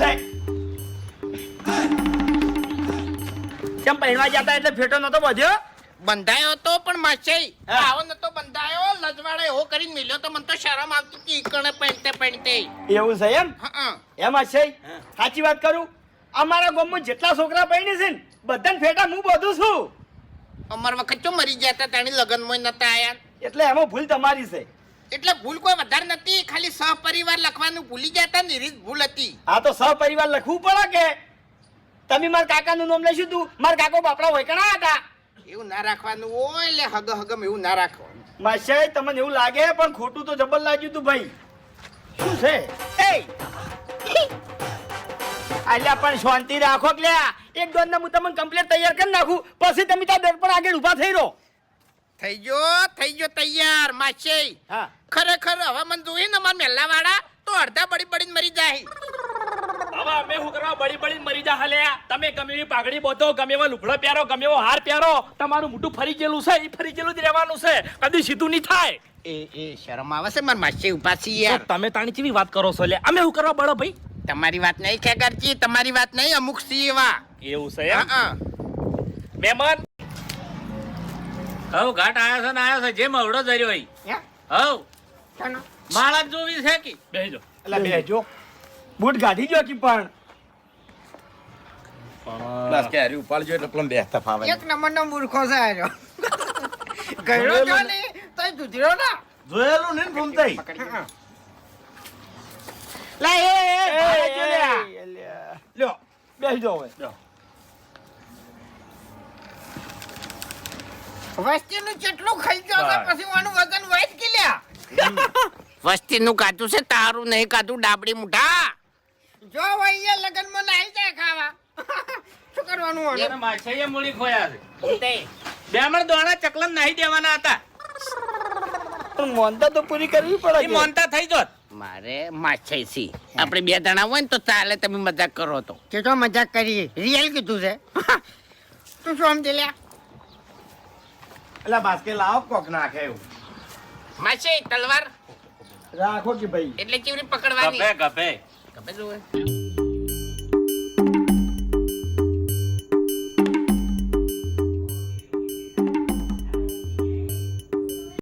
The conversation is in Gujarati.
છે કેમ પહેરવા જતા એટલે ફેટો નતો બધ્યો બંધાયો તો પણ માસી. આવો નતો બંધાયો લજવાડે એવો કરીને મિલ્યો તો મને તો શરમ આવતી હતી ઈકણે પહેરતે પહેરતે. એવું છે એમ? હા એમાં છે સાચી વાત કરું? અમારા ગામમાં જેટલા છોકરા પૈણી છે ને બધાને ફેટા હું બધું છું. અમાર વખત ચો મરી ગયા હતા તાણી લગ્નમાં નતા આયા. એટલે એમાં ભૂલ તમારી છે. એટલે ભૂલ કોઈ વધારે નથી ખાલી સહપરિવાર લખવાનું ભૂલી જતા ને રીત ભૂલ હતી. આ તો સહપરિવાર લખવું પડે કે? તમે મારા કાકાનું નામ લઈ તું? મારા કાકો બાપડા વૈકણા હતા? એવું ના રાખવાનું હોય એટલે હગ હગમ એવું ના રાખવાનું. માસાઈ તમને એવું લાગે પણ ખોટું તો જબર લાગ્યું તું ભાઈ. શું છે? એ! અલ્યા પણ શાંતિ રાખો કે એક દોડને હું તમને કમ્પ્લેટ તૈયાર કરી નાખું. પછી તમે ત્યાં દર પર આગળ ઊભા થઈ રહો. થઈ ગયો થઈ ગયો તૈયાર માછઈ હા. ખરેખર હવે મને જોઈ ને મારા મેલા વાળા તો અડધા બળી બળીને મરી જાય. હવે અમે હું કરવા બળી બળી મરી જા હલ્યા તમે ગમે એવી પાઘડી બોધો ગમે એવો લુગડો પહેરો ગમે એવો હાર પહેરો. તમારું મોટું ફરી ગયેલું છે એ ફરી ગયેલું જ રહેવાનું છે. કદી સીધું નહીં થાય. એ એ શરમ આવે છે મારા માસી ઉપાસી યાર. તમે તાણી કેવી વાત કરો છો લે અમે હું કરવા બળો ભાઈ? તમારી વાત નહીં ખેગરજી તમારી વાત નહીં અમુક સી એવા. એવું છે હા હા. મહેમાન હવ ઘાટ આયા છે ને આયા છે જે મવડો ધર્યો હોય હવ માળા જોવી છે કે બેજો એટલે બેજો બૂટ કાઢી જો કે પણ બસ કે હરી ઉપાડજો એટલે પ્લમ બેસતા ફાવે એક નંબરનો મૂર્ખો છે આજો ગયો જો ને તો દુધરો ના જોયેલું ને ભૂમતાઈ. લા એ એ, લ્યો ભાઈ જો એ. લ્યા. લ્યો બેસી જાઓ હવે વસ્તીનું કેટલું ખાઈ ગયો છે પછી વાનું વગન વાઈટ કિલ્યા વસ્તીનું કાચું છે તારું નહીં કાધું ડાબડી મુઠા. જો વઈએ લગનમાં નાઈ જાય ખાવા. શું કરવાનું એને હવે? માછીએ મૂળી ખોયા છે. તે બેમણ દોણા ચકલન નાહી દેવાના હતા. મોનતા તો પૂરી કરવી પડે. મોનતા થઈ જોત. મારે માછઈ સી આપણે બે જણા હોય ને તો ચાલે તમે મજાક કરો તો. કે તો મજાક કરીએ. રિયલ કીધું છે. તું શું સમજી લ્યા? એટલે બાસ્કેટ લાવો કોક નાખે એવું. માસે તલવાર? રાખો કે ભાઈ. એટલે ચીવરી પકડવાની? ગભે ગભે. ગપે છે?